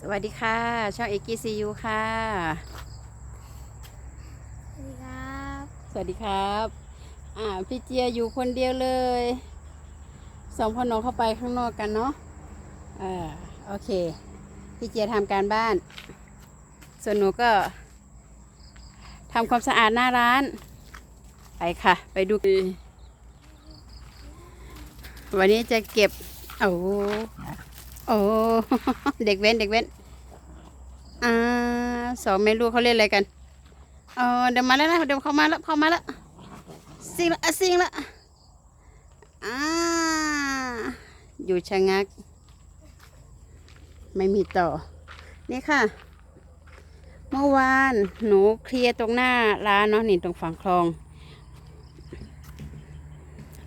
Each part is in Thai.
สวัสดีค่ะ ช่องเอกีซียูค่ะ สวัสดีครับ สวัสดีครับ อ่า พี่เจียอยู่คนเดียวเลย สองพ่อน้องเข้าไปข้างนอกกันเนาะอ่าโอเค พี่เจียทำการบ้าน ส่วนหนูก็ทำความสะอาดหน้าร้าน ไปค่ะ ไปดู วันนี้จะเก็บ โอ้ โอ้เด็กเว้นเด็กเว้นอ่าสองแม่ลูกเขาเล่นอะไรกันเออเดี๋ยวมาแล้วนะเดี๋ยวเขามาแล้วเขามาแล้วสิงละสิงละอ่าอยู่ชะงัก ไม่มีต่อ นี่ค่ะ เมื่อวานหนูเคลียร์ตรงหน้าร้านเนาะนี่ตรงฝั่งคลอง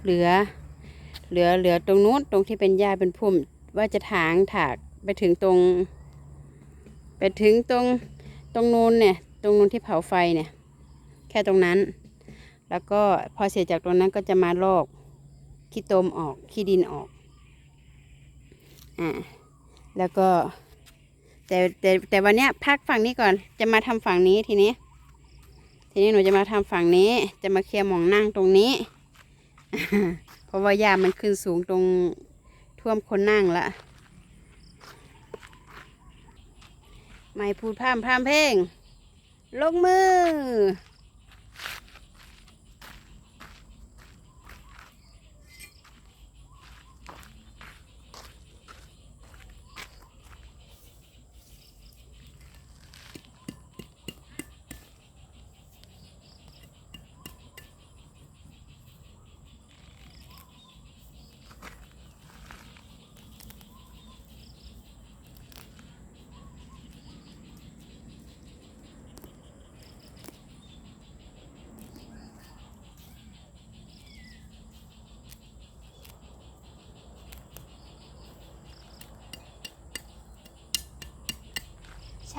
เหลือ เหลือเหลือตรงนู้นตรงที่เป็นหญ้าเป็นพุ่ม ว่าจะถางถากไปถึงตรง ไปถึงตรงตรงนู้นเนี่ย ตรงนู้นที่เผาไฟเนี่ย แค่ตรงนั้น แล้วก็พอเสร็จจากตรงนั้นก็จะมาลอกขี้ตมออกขี้ดินออกอ่าแล้วก็ แต่แต่แต่วันเนี้ยพักฝั่งนี้ก่อนจะมาทำฝั่งนี้ทีนี้ ทีนี้หนูจะมาทำฝั่งนี้ จะมาเคลียร์หมองนั่งตรงนี้ เพราะว่าหญ้ามันขึ้นสูงตรง ท่วมคนนั่งละ ไม่พูดพร่ำพร่ำเพลงลงมือ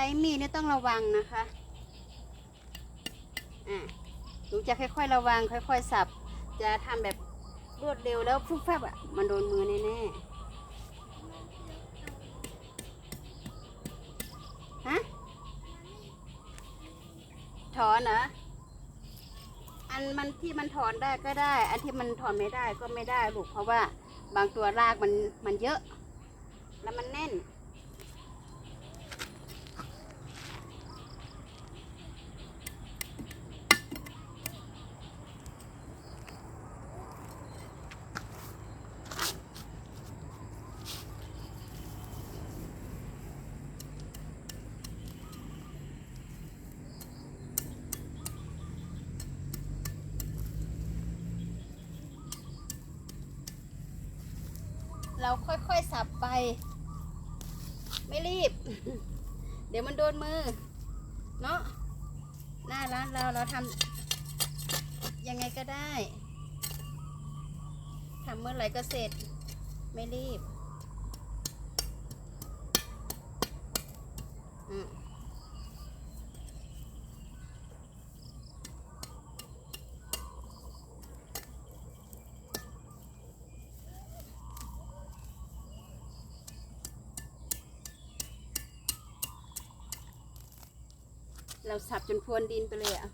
ช้มีดเนี่ยต้องระวังนะคะอ่าหนูจะค่อยๆระวัง ค่อยๆสับ จะทำแบบรวดเร็วแล้วฟุบฟับอะมันโดนมือแน่ๆฮะถอนเหรออันมันที่มันถอนได้ก็ได้ อันที่มันถอนไม่ได้ก็ไม่ได้ลูกเพราะว่าบางตัวรากมันมันเยอะ แล้วมันแน่น เราค่อยๆสับไป ไม่รีบ เดี๋ยวมันโดนมือ เนาะหน้าร้านเราเราทำยังไงก็ได้ทำเมื่อไหร่ก็เสร็จ ไม่รีบ อืม เราสับจนพรวนดินไปเลยอะ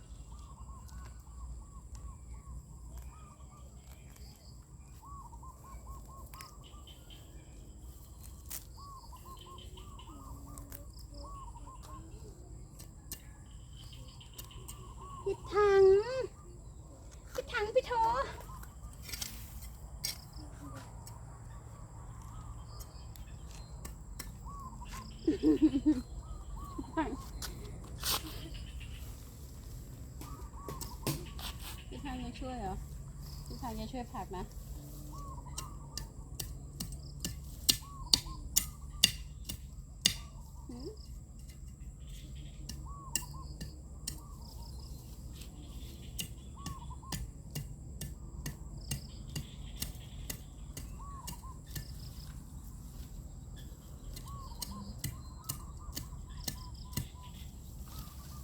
พี่ถังพี่ถังพี่โถพี่ทาง จะช่วยเหรอพี่พายจะช่วยผักนะหืม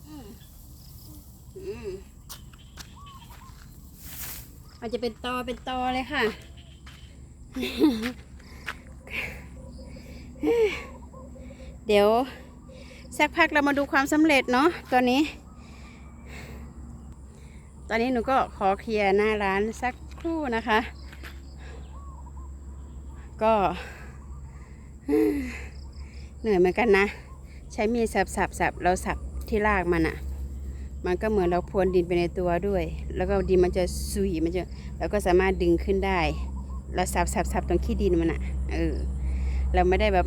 อืมอืม มันจะเป็นตอเป็นตอเลยค่ะ เดี๋ยวสักพักเรามาดูความสำเร็จเนาะตอนนี้ ตอนนี้หนูก็ขอเคลียร์หน้าร้านสักครู่นะคะ ก็เหนื่อยเหมือนกันนะ ใช้มีดสับสับสับเราสับที่รากมันอะ่ะ มันก็เหมือนเราพรวนดินไปในตัวด้วย แล้วก็ดินมันจะซุยมันจะเราก็สามารถดึงขึ้นได้เราสับสับสับตรงขี้ดินมันอะ่ะเออเราไม่ได้แบบ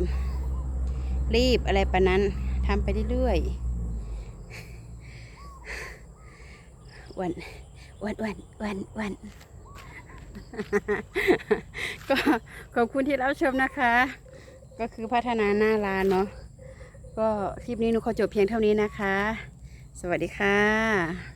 รีบอะไรปะนั้นทำไปเรื่อยๆวันวันวันวันวันก็ขอบคุณที่รับชมนะคะ ก็คือพัฒนาหน้าร้านเนาะก็คลิปนี้หนูขอจบเพียงเท่านี้นะคะ สวัสดีค่ะ